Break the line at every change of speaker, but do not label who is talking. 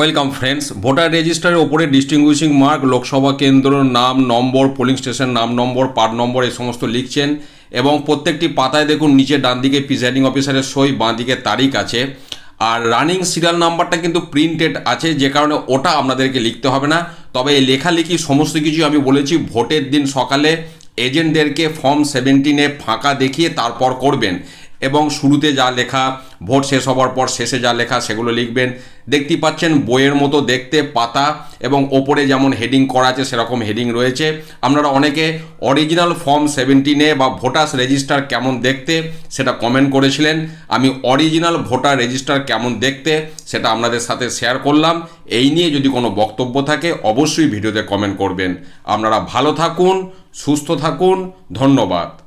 Welcome friends voter রেজিস্টারের ওপরে distinguishing mark Lok Sabha কেন্দ্র নাম, নম্বর পোলিং স্টেশন নাম নম্বর, পার্ট নম্বর, এই সমস্ত লিখছেন। এবং প্রত্যেকটি পাতায় দেখুন, নিচে ডান দিকে প্রিজাইডিং অফিসারের সই বাঁ দিকে তারিখ আছে। আর রানিং সিরিয়াল নাম্বারটা কিন্তু প্রিন্টেড আছে, যে কারণে ওটা আপনাদেরকে লিখতে হবে না। তবে এই লেখালেখি সমস্ত কিছু আমি বলেছি, ভোটের দিন সকালে এজেন্টদেরকে ফর্ম সেভেন্টিনে ফাঁকা দেখিয়ে তারপর করবেন। এবং শুরুতে যা লেখা, ভোট শেষ হওয়ার পর শেষে যা লেখা সেগুলো লিখবেন। দেখতেই পাচ্ছেন বইয়ের মতো দেখতে পাতা এবং ওপরে যেমন হেডিং করা আছে সেরকম হেডিং রয়েছে। আপনারা অনেকে অরিজিনাল ফর্ম সেভেন্টিনে বা ভোটার্স রেজিস্টার কেমন দেখতে সেটা কমেন্ট করেছিলেন। আমি অরিজিনাল ভোটার রেজিস্টার কেমন দেখতে সেটা আপনাদের সাথে শেয়ার করলাম। এই নিয়ে যদি কোনো বক্তব্য থাকে অবশ্যই ভিডিওতে কমেন্ট করবেন। আপনারা ভালো থাকুন, সুস্থ থাকুন, ধন্যবাদ।